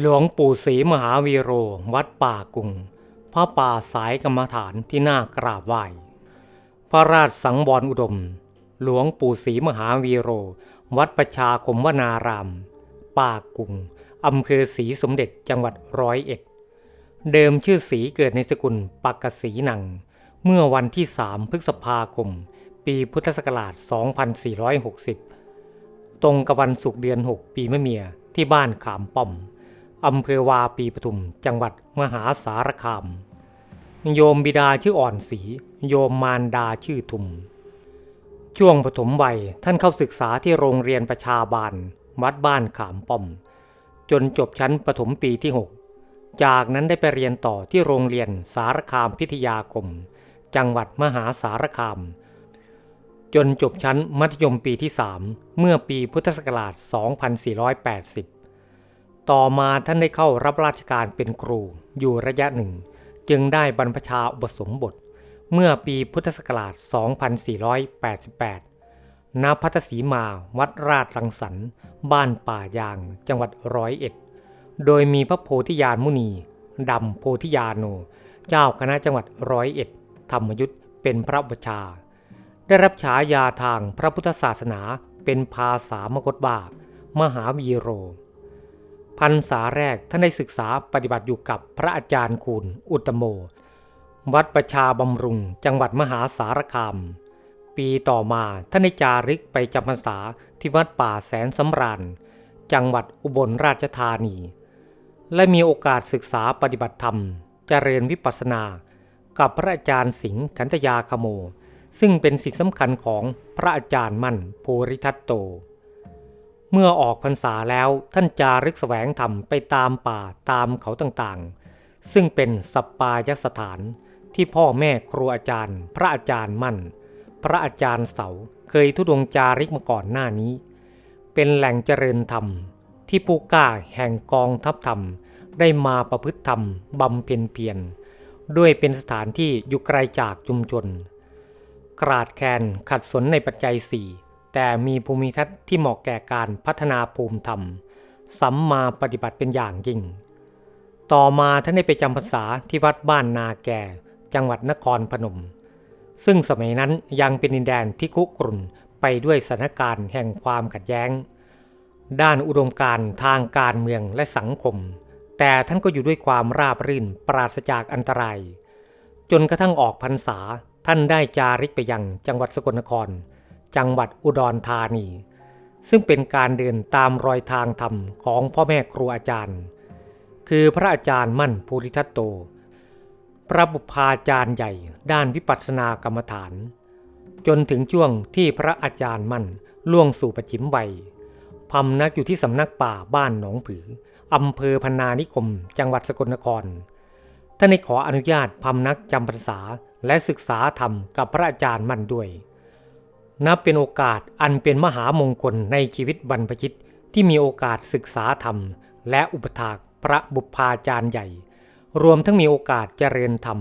หลวงปู่ศรีมหาวีโร วัดป่ากุงพระป่าสายกรรมฐานที่น่ากราบไหว้พระราชสังวรอุดม หลวงปู่ศรีมหาวีโร วัดประชาคมวนาราม ป่ากุงอำเภอศรีสมเด็จจังหวัดร้อยเอ็ด เดิมชื่อศรีเกิดในสกุลปักกศรีนัง เมื่อวันที่ 3 พฤษภาคม ปีพุทธศักราช 2460 ตรงกับวันศุกร์เดือน 6 ปีมะเมียที่บ้านขามป้อม อำเภอวาปีปทุม จังหวัดมหาสารคาม โยมบิดาชื่ออ่อนศรีโยมมารดาชื่อทุม ช่วงปฐมวัยท่านเข้าศึกษาที่โรงเรียนประชาบาล วัดบ้านขามป้อม จนจบชั้นปฐมปีที่ 6 จากนั้นได้ไปเรียนต่อที่โรงเรียนสารคามพิทยาคม จังหวัดมหาสารคาม จนจบชั้นมัธยมปีที่ 3 เมื่อปีพุทธศักราช 2480 ต่อมาท่านได้เข้ารับราชการเป็นครูอยู่ระยะหนึ่ง จึงได้บรรพชาอุปสมบท เมื่อปีพุทธศักราช 2488 ณ พัทสีมาวัดราชรังสรรค์บ้านป่ายาง จังหวัดร้อยเอ็ด โดยมีพระโพธิญาณมุนีดำโพธิญาโน เจ้าคณะจังหวัดร้อยเอ็ด ธรรมยุทธเป็นพระอุปชา ได้รับฉายาทางพระพุทธศาสนาเป็นภาษามกฏบา มหาวีโร พรรษาแรกท่านได้ศึกษาปฏิบัติอยู่กับพระอาจารย์คูณอุตตโม วัดประชาบำรุง จังหวัดมหาสารคาม ปีต่อมาท่านได้จาริกไปจำพรรษาที่วัดป่าแสนสำราญ จังหวัดอุบลราชธานี และมีโอกาสศึกษาปฏิบัติธรรม เจริญวิปัสสนา กับพระอาจารย์สิงห์ขันธยาคโม ซึ่งเป็นสิทธิสำคัญของพระอาจารย์มั่นภูริทัตโต เมื่อออกพรรษาแล้วท่านจารึกแสวงธรรมไปตามป่าตามเขาต่างๆ ซึ่งเป็นสปปายสถานที่พ่อแม่ครูอาจารย์ พระอาจารย์มั่น พระอาจารย์เสาเคยทุดงจาริกมาก่อนหน้านี้ เป็นแหล่งเจริญธรรม ที่ผู้กล้าแห่งกองทัพธรรม ได้มาประพฤติธรรมบำเพ็ญเพียรด้วยเป็นสถานที่อยู่ไกลจากชุมชน กราดแคลนขัดสนในปัจจัยสี่ แต่มีภูมิทัศน์ที่เหมาะแก่การพัฒนาภูมิธรรม สัมมาปฏิบัติเป็นอย่างยิ่ง ต่อมาท่านได้ไปจำพรรษาที่วัดบ้านนาแก่ จังหวัดนครพนม ซึ่งสมัยนั้นยังเป็นดินแดนที่คุกรุ่นไปด้วยสถานการณ์แห่งความขัดแย้ง ด้านอุดมการทางการเมืองและสังคม แต่ท่านก็อยู่ด้วยความราบรื่นปราศจากอันตราย จนกระทั่งออกพรรษาท่านได้จาริกไปยังจังหวัดสกลนคร จังหวัดอุดรธานี ซึ่งเป็นการเดินตามรอยทางธรรมของพ่อแม่ครูอาจารย์ คือพระอาจารย์มั่นภูริทัตโต พระบุพาจารย์ใหญ่ด้านวิปัสสนากรรมฐาน จนถึงช่วงที่พระอาจารย์มั่นล่วงสู่ปัจฉิมวัยพำนักอยู่ที่สำนักป่าบ้านหนองผืออำเภอพนานิคม จังหวัดสกลนครท่านได้ขออนุญาตพำนักจำพรรษาและศึกษาธรรมกับพระอาจารย์มั่นด้วย นับเป็นโอกาสอันเป็นมหามงคลในชีวิตบรรพชิตที่มีโอกาสศึกษาธรรม และอุปถากพระบุพาจารย์ใหญ่ รวมทั้งมีโอกาสเจริญธรรม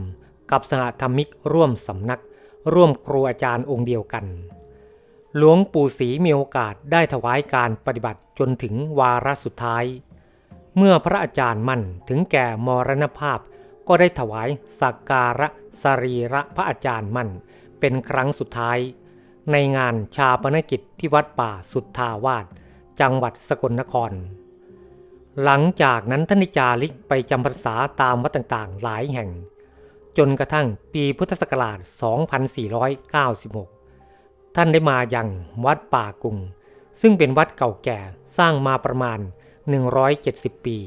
กับสหธรรมิกร่วมสำนัก ร่วมครูอาจารย์องค์เดียวกัน หลวงปู่ศรีมีโอกาสได้ถวายการปฏิบัติจนถึงวาระสุดท้าย เมื่อพระอาจารย์มั่นถึงแก่มรณภาพ ก็ได้ถวายสักการะสรีระพระอาจารย์มั่น เป็นครั้งสุดท้าย ในงานชาปนกิจที่วัดป่าสุทธาวาสจังหวัดสกลนคร หลังจากนั้นท่านจาริกไปจำพรรษาตามวัดต่างๆ หลายแห่ง จนกระทั่งปีพุทธศักราช 2496 ท่านได้มายังวัดป่ากุงซึ่งเป็นวัดเก่าแก่สร้างมาประมาณ 170 ปี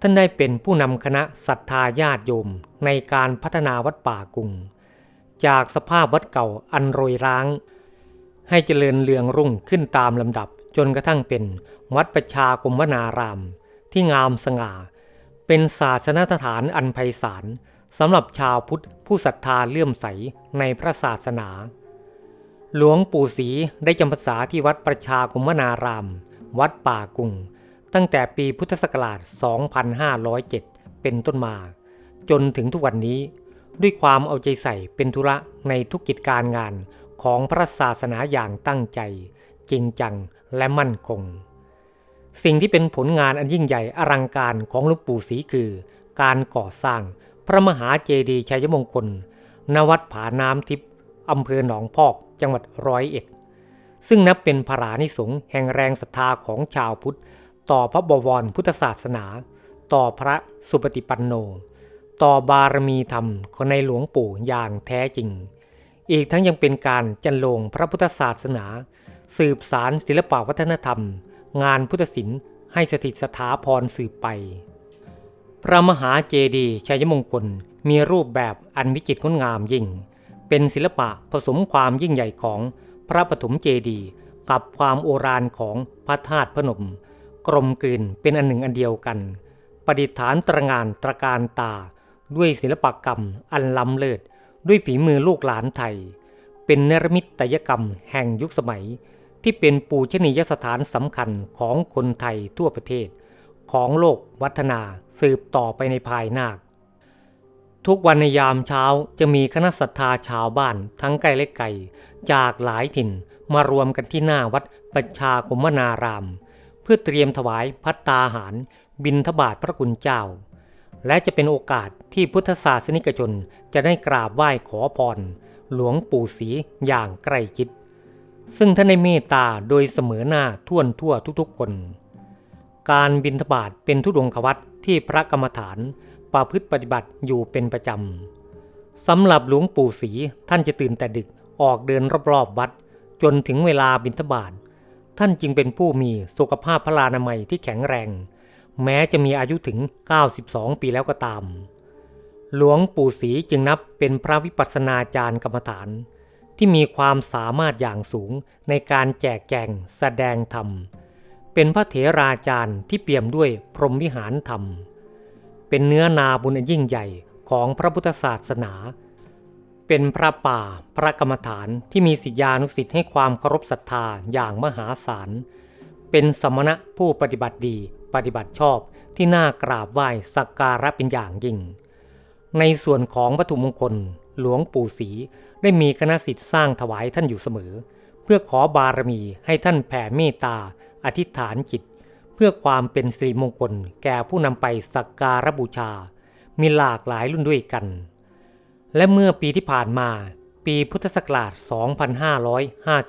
ท่านได้เป็นผู้นำคณะศรัทธาญาติโยมในการพัฒนาวัดป่ากุง จากสภาพวัดเก่าอันโรยร้าง ให้เจริญเรืองรุ่งขึ้นตามลำดับจนกระทั่งเป็นวัดประชากรมวนาราม ที่งามสง่า เป็นศาสนสถานอันไพศาลสำหรับชาวพุทธผู้ศรัทธาเลื่อมใสในพระศาสนา หลวงปู่ศรีได้จำพรรษาที่วัดประชากรมวนาราม วัดป่ากุงตั้งแต่ปีพุทธศักราช 2507 เป็นต้นมา จนถึงทุกวันนี้ ด้วยความเอาใจใส่เป็นธุระในทุกกิจการงานของพระศาสนาอย่างตั้งใจ จริงจังและมั่นคง สิ่งที่เป็นผลงานอันยิ่งใหญ่อลังการของหลวงปู่ศรีคือ การก่อสร้างพระมหาเจดีย์ชัยมงคล ณ วัดผาน้ำทิพย์อำเภอหนองพอก จังหวัดร้อยเอ็ด ซึ่งนับเป็นพรานิสงแห่งแรงศรัทธาของชาวพุทธ ต่อพระบวรพุทธศาสนา ต่อพระสุปฏิปันโน ต่อบารมีธรรมของในหลวงปู่อย่างแท้จริง อีกทั้งยังเป็นการจันลงพระพุทธศาสนา สืบสารศิลปวัฒนธรรม งานพุทธศิลป์ให้สถิตสถาพรสืบไป พระมหาเจดีย์ชัยมงคลมีรูปแบบอันวิจิตรงดงามยิ่ง เป็นศิลปะผสมความยิ่งใหญ่ของพระปฐมเจดีย์กับความโอฬารของพระธาตุพนม กลมกลืนเป็นอันหนึ่งอันเดียวกัน ประดิษฐานตระงานตระการตา ด้วยศิลปกรรมอันล้ำเลิศด้วยฝีมือลูกหลานไทย เป็นเนรมิตยกรรมแห่งยุคสมัย ที่เป็นปูชนียสถานสำคัญของคนไทยทั่วประเทศ ของโลกวัฒนาสืบต่อไปในภายหน้าทุกวันในยามเช้าจะมีคณะศรัทธาชาวบ้านทั้งไกล้และไกลจากหลายถิ่นมารวมกันที่หน้าวัดประชาคมนาราม เพื่อเตรียมถวายพัตตาหารบิณฑบาตพระคุณเจ้า และจะเป็นโอกาสที่พุทธศาสนิกชนจะได้กราบไหว้ขอพร หลวงปู่ศรีอย่างใกล้ชิด ซึ่งท่านได้เมตตาโดยเสมอหน้าท่วนทั่วทุกๆคน การบิณฑบาตเป็นทุดงควัตที่พระกรรมฐานประพฤติปฏิบัติอยู่เป็นประจำสำหรับหลวงปู่ศรีท่านจะตื่นแต่ดึกออกเดินรอบๆวัด จนถึงเวลาบิณฑบาตท่านจึงเป็นผู้มีสุขภาพพลานามัยที่แข็งแรง แม้จะมีอายุถึง 92 ปีแล้วก็ตาม หลวงปู่ศรีจึงนับเป็นพระวิปัสสนาจารย์กรรมฐาน ที่มีความสามารถอย่างสูงในการแจกแจงแสดงธรรม เป็นพระเถราจารย์ที่เปี่ยมด้วยพรหมวิหารธรรม เป็นเนื้อนาบุญยิ่งใหญ่ของพระพุทธศาสนา เป็นพระป่าพระกรรมฐานที่มีสิทธานุสิทธิ์ให้ความเคารพศรัทธาอย่างมหาศาล เป็นสมณะผู้ปฏิบัติดี ปฏิบัติชอบที่น่ากราบไหว้สักการะเป็นอย่างยิ่ง ในส่วนของวัตถุมงคล หลวงปู่ศรีได้มีคณะสิทธิ์สร้างถวายท่านอยู่เสมอ เพื่อขอบารมีให้ท่านแผ่เมตตา อธิษฐานจิต เพื่อความเป็นสิริมงคลแก่ผู้นำไปสักการะบูชา มีหลากหลายรุ่นด้วยกัน และเมื่อปีที่ผ่านมา ปีพุทธศักราช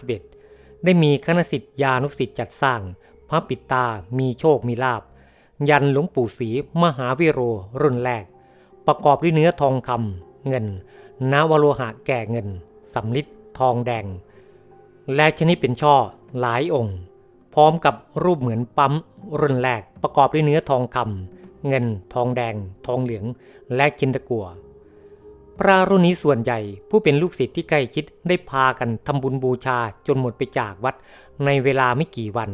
2551 ได้มีคณะสิทธิานุสิทธิ์จัดสร้าง พระปิตามีโชคมีลาบ ยันหลวงปู่ศรีมหาวิโรรุ่นแรก ประกอบด้วยเนื้อทองคำเงินนาวโลหะแก่เงินสำลิดทองแดง และชนิดเป็นช่อหลายองค์ พร้อมกับรูปเหมือนปั๊มรุ่นแรกประกอบด้วยเนื้อทองคำเงินทองแดง ทองเหลือง และกินตะกัวพระรุ่นนี้ส่วนใหญ่ผู้เป็นลูกศิษย์ที่ใกล้ชิดได้พากันทำบุญบูชาจนหมดไปจากวัดในเวลาไม่กี่วัน